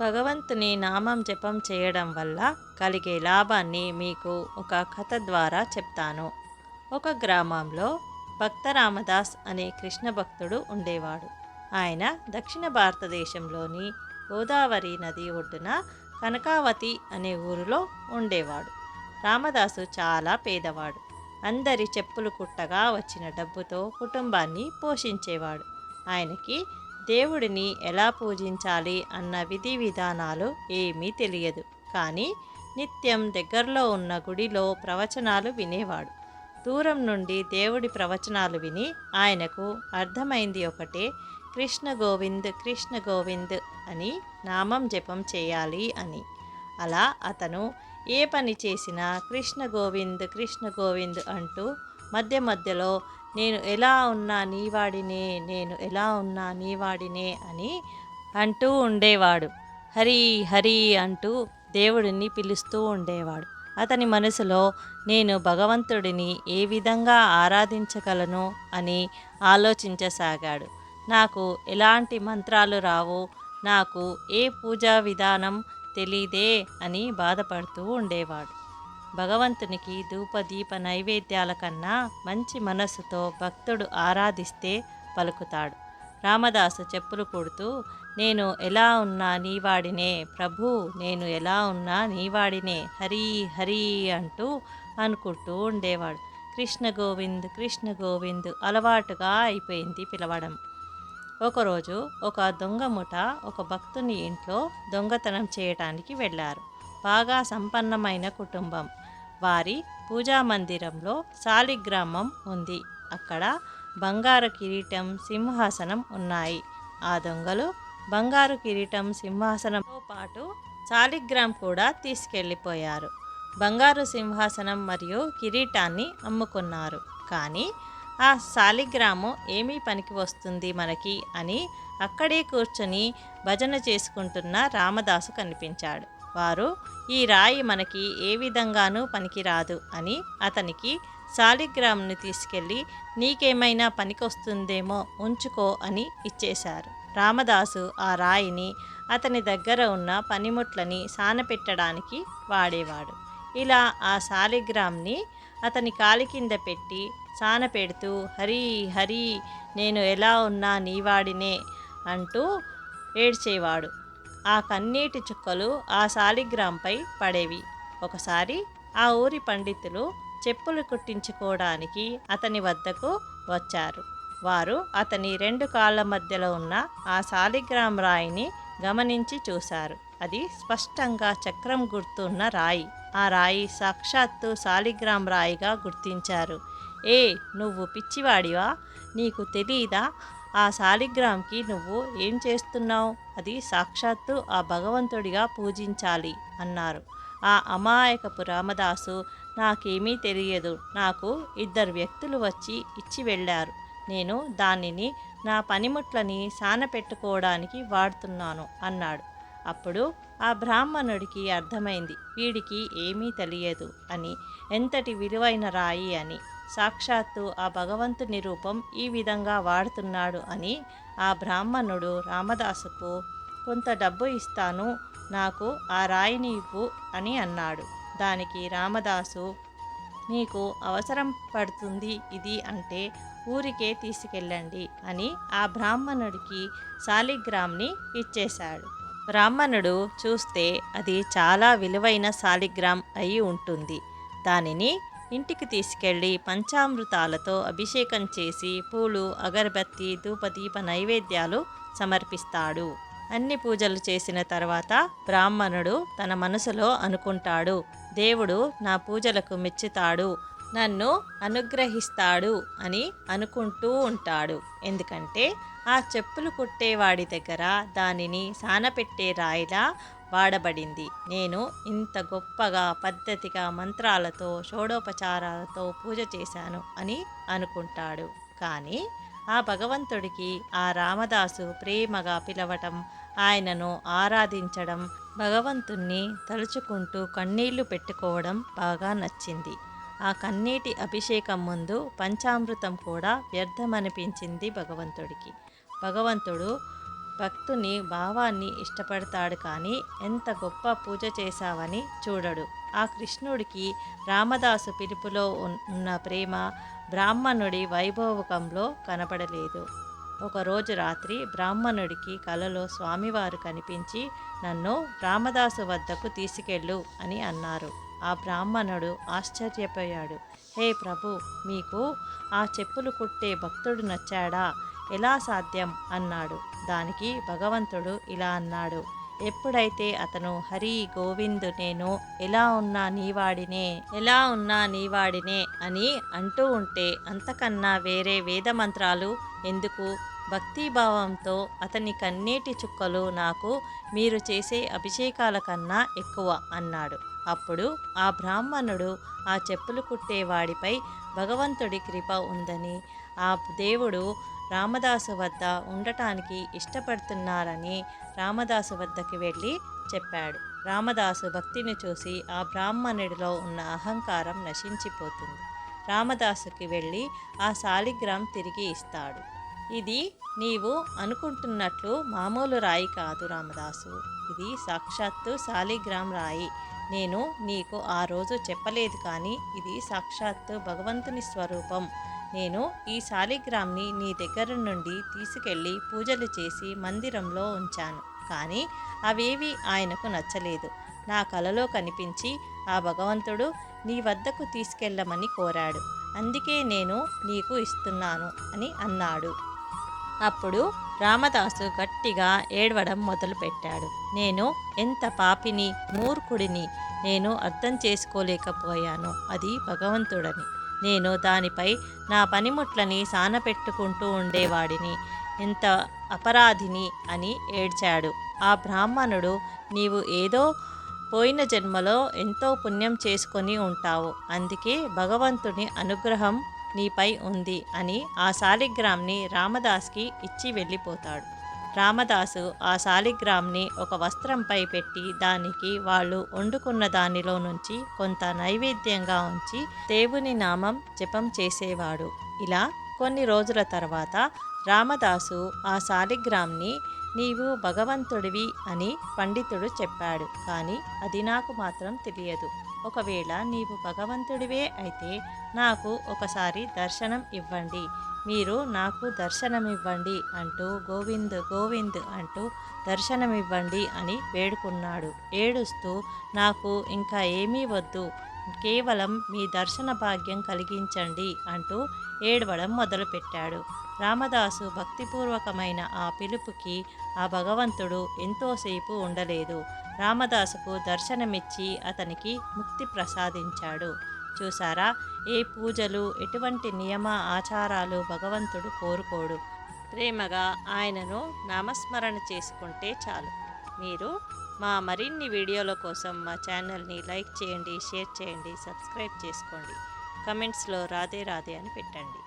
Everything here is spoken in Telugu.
భగవంతుని నామం జపం చేయడం వల్ల కలిగే లాభాన్ని మీకు ఒక కథ ద్వారా చెప్తాను. ఒక గ్రామంలో భక్త రామదాస్ అనే కృష్ణ భక్తుడు ఉండేవాడు. ఆయన దక్షిణ భారతదేశంలోని గోదావరి నది ఒడ్డున కనకావతి అనే ఊరిలో ఉండేవాడు. రామదాసు చాలా పేదవాడు. అందరి చెప్పులు కుట్టగా వచ్చిన డబ్బుతో కుటుంబాన్ని పోషించేవాడు. ఆయనకి దేవుడిని ఎలా పూజించాలి అన్న విధి విధానాలు ఏమీ తెలియదు. కానీ నిత్యం దగ్గరలో ఉన్న గుడిలో ప్రవచనాలు వినేవాడు. దూరం నుండి దేవుడి ప్రవచనాలు విని ఆయనకు అర్థమైంది ఒకటే కృష్ణ గోవింద్ కృష్ణ గోవింద్ అని నామం జపం చేయాలి అని. అలా అతను ఏ పని చేసినా కృష్ణ గోవింద్ కృష్ణ గోవింద్ అంటూ మధ్య మధ్యలో నేను ఎలా ఉన్నా నీవాడినే నేను ఎలా ఉన్నా నీవాడినే అని అంటూ ఉండేవాడు. హరి హరి అంటూ దేవుడిని పిలుస్తూ ఉండేవాడు. అతని మనసులో నేను భగవంతుడిని ఏ విధంగా ఆరాధించగలను అని ఆలోచించసాగాడు. నాకు ఎలాంటి మంత్రాలు రావు నాకు ఏ పూజా విధానం తెలీదే అని బాధపడుతూ ఉండేవాడు. భగవంతునికి ధూప దీప నైవేద్యాల కన్నా మంచి మనస్సుతో భక్తుడు ఆరాధిస్తే పలుకుతాడు. రామదాసు చెప్పులు కొడుతూ నేను ఎలా ఉన్నా నీవాడినే ప్రభు నేను ఎలా ఉన్నా నీవాడినే హరి హరి అంటూ అనుకుంటూ ఉండేవాడు. కృష్ణ గోవింద్ కృష్ణ గోవింద్ అలవాటుగా అయిపోయింది పిలవడం. ఒకరోజు ఒక దొంగ ముఠ ఒక భక్తుని ఇంట్లో దొంగతనం చేయటానికి వెళ్ళారు. బాగా సంపన్నమైన కుటుంబం. వారి పూజా మందిరంలో శాలిగ్రామం ఉంది. అక్కడ బంగారు కిరీటం సింహాసనం ఉన్నాయి. ఆ దొంగలు బంగారు కిరీటం సింహాసనంతో పాటు శాలిగ్రామ్ కూడా తీసుకెళ్ళిపోయారు. బంగారు సింహాసనం మరియు కిరీటాన్ని అమ్ముకున్నారు. కానీ ఆ శాలిగ్రామం ఏమీ పనికి వస్తుంది మనకి అని అక్కడే కూర్చొని భజన చేసుకుంటున్న రామదాసు కనిపించాడు. వారు ఈ రాయి మనకి ఏ విధంగానూ పనికిరాదు అని అతనికి శాలిగ్రామ్ను తీసుకెళ్ళి నీకేమైనా పనికొస్తుందేమో ఉంచుకో అని ఇచ్చేశారు. రామదాసు ఆ రాయిని అతని దగ్గర ఉన్న పనిముట్లని సానపెట్టడానికి వాడేవాడు. ఇలా ఆ శాలిగ్రామ్ని అతని కాలి కింద పెట్టి సానపెడుతూ హరి హరి నేను ఎలా ఉన్నా నీవాడినే అంటూ ఏడ్చేవాడు. ఆ కన్నీటి చుక్కలు ఆ శాలిగ్రాంపై పడేవి. ఒకసారి ఆ ఊరి పండితులు చెప్పులు కుట్టించుకోవడానికి అతని వద్దకు వచ్చారు. వారు అతని రెండు కాళ్ళ మధ్యలో ఉన్న ఆ సాలిగ్రామ్ రాయిని గమనించి చూశారు. అది స్పష్టంగా చక్రం గుర్తున్న రాయి. ఆ రాయి సాక్షాత్తు సాలిగ్రామ్ రాయిగా గుర్తించారు. ఏ నువ్వు పిచ్చివాడివా? నీకు తెలీదా? ఆ శాలిగ్రామ్కి నువ్వు ఏం చేస్తున్నావు? అది సాక్షాత్తు ఆ భగవంతుడిగా పూజించాలి అన్నారు. ఆ అమాయకపు రామదాసు నాకేమీ తెలియదు. నాకు ఇద్దరు వ్యక్తులు వచ్చి ఇచ్చి వెళ్ళారు. నేను దానిని నా పనిముట్లని సానపెట్టుకోవడానికి వాడుతున్నాను అన్నాడు. అప్పుడు ఆ బ్రాహ్మణుడికి అర్థమైంది. వీడికి ఏమీ తెలియదు అని ఎంతటి విలువైన రాయి అని. సాక్షాత్తు ఆ భగవంతుని రూపం ఈ విధంగా వాడుతున్నాడు అని ఆ బ్రాహ్మణుడు రామదాసుకు కొంత డబ్బు ఇస్తాను నాకు ఆ రాయిని ఇవ్వు అని అన్నాడు. దానికి రామదాసు మీకు అవసరం పడుతుంది ఇది అంటే ఊరికే తీసుకెళ్ళండి అని ఆ బ్రాహ్మణుడికి శాలిగ్రామ్ని ఇచ్చేశాడు. బ్రాహ్మణుడు చూస్తే అది చాలా విలువైన శాలిగ్రామ్ అయి ఉంటుంది. దానిని ఇంటికి తీసుకెళ్ళి పంచామృతాలతో అభిషేకం చేసి పూలు అగరబత్తి ధూపదీప నైవేద్యాలు సమర్పిస్తాడు. అన్ని పూజలు చేసిన తర్వాత బ్రాహ్మణుడు తన మనసులో అనుకుంటాడు దేవుడు నా పూజలకు మెచ్చుతాడు నన్ను అనుగ్రహిస్తాడు అని అనుకుంటూ ఉంటాడు. ఎందుకంటే ఆ చెప్పులు కుట్టేవాడి దగ్గర దానిని సానపెట్టే రాయిలా వాడబడింది. నేను ఇంత గొప్పగా పద్ధతిగా మంత్రాలతో షోడోపచారాలతో పూజ చేశాను అని అనుకుంటాడు. కానీ ఆ భగవంతుడికి ఆ రామదాసు ప్రేమగా పిలవటం ఆయనను ఆరాధించడం భగవంతుణ్ణి తలుచుకుంటూ కన్నీళ్ళు పెట్టుకోవడం బాగా నచ్చింది. ఆ కన్నీటి అభిషేకం ముందు పంచామృతం కూడా వ్యర్థమనిపించింది భగవంతుడికి. భగవంతుడు భక్తుని భావాన్ని ఇష్టపడతాడు కానీ ఎంత గొప్ప పూజ చేశావని చూడడు. ఆ కృష్ణుడికి రామదాసు పిలుపులో ఉన్న ప్రేమ బ్రాహ్మణుడి వైభవకంలో కనపడలేదు. ఒకరోజు రాత్రి బ్రాహ్మణుడికి కలలో స్వామివారు కనిపించి నన్ను రామదాసు వద్దకు తీసుకెళ్ళు అని అన్నారు. ఆ బ్రాహ్మణుడు ఆశ్చర్యపోయాడు. హే ప్రభు మీకు ఆ చెప్పులు కుట్టే భక్తుడు నచ్చాడా? ఎలా సాధ్యం? అన్నాడు. దానికి భగవంతుడు ఇలా అన్నాడు. ఎప్పుడైతే అతను హరి గోవిందు నేను ఎలా ఉన్నా నీవాడినే ఎలా ఉన్నా నీవాడినే అని అంటూ ఉంటే అంతకన్నా వేరే వేద మంత్రాలు ఎందుకు? భక్తిభావంతో అతని కన్నీటి చుక్కలు నాకు మీరు చేసే అభిషేకాల కన్నా ఎక్కువ అన్నాడు. అప్పుడు ఆ బ్రాహ్మణుడు ఆ చెప్పులు కుట్టేవాడిపై భగవంతుడి కృప ఉందని ఆ దేవుడు రామదాసు వద్ద ఉండటానికి ఇష్టపడుతున్నారని రామదాసు వద్దకి వెళ్ళి చెప్పాడు. రామదాసు భక్తిని చూసి ఆ బ్రాహ్మణుడిలో ఉన్న అహంకారం నశించిపోతుంది. రామదాసుకి వెళ్ళి ఆ శాలిగ్రామ్ తిరిగి ఇస్తాడు. ఇది నీవు అనుకుంటున్నట్లు మామూలు రాయి కాదు రామదాసు. ఇది సాక్షాత్తు శాలిగ్రామ్ రాయి. నేను నీకు ఆ రోజు చెప్పలేదు కానీ ఇది సాక్షాత్తు భగవంతుని స్వరూపం. నేను ఈ శాలిగ్రామ్ని నీ దగ్గర నుండి తీసుకెళ్ళి పూజలు చేసి మందిరంలో ఉంచాను. కానీ అవేవి ఆయనకు నచ్చలేదు. నా కలలో కనిపించి ఆ భగవంతుడు నీ వద్దకు తీసుకెళ్ళమని కోరాడు. అందుకే నేను నీకు ఇస్తున్నాను అని అన్నాడు. అప్పుడు రామదాసు గట్టిగా ఏడవడం మొదలుపెట్టాడు. నేను ఎంత పాపిని మూర్ఖుడిని నేను అర్థం చేసుకోలేకపోయాను. అది భగవంతుడని. నేను దానిపై నా పనిముట్లని సానపెట్టుకుంటూ ఉండేవాడిని. ఎంత అపరాధిని అని ఏడ్చాడు. ఆ బ్రాహ్మణుడు నీవు ఏదో పోయిన జన్మలో ఎంతో పుణ్యం చేసుకొని ఉంటావు. అందుకే భగవంతుని అనుగ్రహం నీపై ఉంది అని ఆ శాలిగ్రామ్ని రామదాస్కి ఇచ్చి వెళ్ళిపోతాడు. రామదాసు ఆ శాలిగ్రామ్ని ఒక వస్త్రంపై పెట్టి దానికి వాళ్ళు వండుకున్న దానిలో నుంచి కొంత నైవేద్యంగా ఉంచి దేవుని నామం జపం చేసేవాడు. ఇలా కొన్ని రోజుల తర్వాత రామదాసు ఆ శాలిగ్రామ్ని నీవు భగవంతుడివి అని పండితుడు చెప్పాడు. కానీ అది నాకు మాత్రం తెలియదు. ఒకవేళ నీవు భగవంతుడివే అయితే నాకు ఒకసారి దర్శనం ఇవ్వండి. మీరు నాకు దర్శనమివ్వండి అంటూ గోవింద్ గోవింద్ అంటూ దర్శనమివ్వండి అని వేడుకున్నాడు. ఏడుస్తూ నాకు ఇంకా ఏమీ వద్దు. కేవలం మీ దర్శన భాగ్యం కలిగించండి అంటూ ఏడవడం మొదలుపెట్టాడు. రామదాసు భక్తిపూర్వకమైన ఆ పిలుపుకి ఆ భగవంతుడు ఎంతోసేపు ఉండలేదు. రామదాసుకు దర్శనమిచ్చి అతనికి ముక్తి ప్రసాదించాడు. చూసారా ఏ పూజలు ఎటువంటి నియమ ఆచారాలు భగవంతుడు కోరుకోడు. ప్రేమగా ఆయనను నామస్మరణ చేసుకుంటే చాలు. మీరు మా మరిన్ని వీడియోల కోసం మా ఛానల్ని లైక్ చేయండి షేర్ చేయండి సబ్స్క్రైబ్ చేసుకోండి. కమెంట్స్లో రాధే రాధే అని పెట్టండి.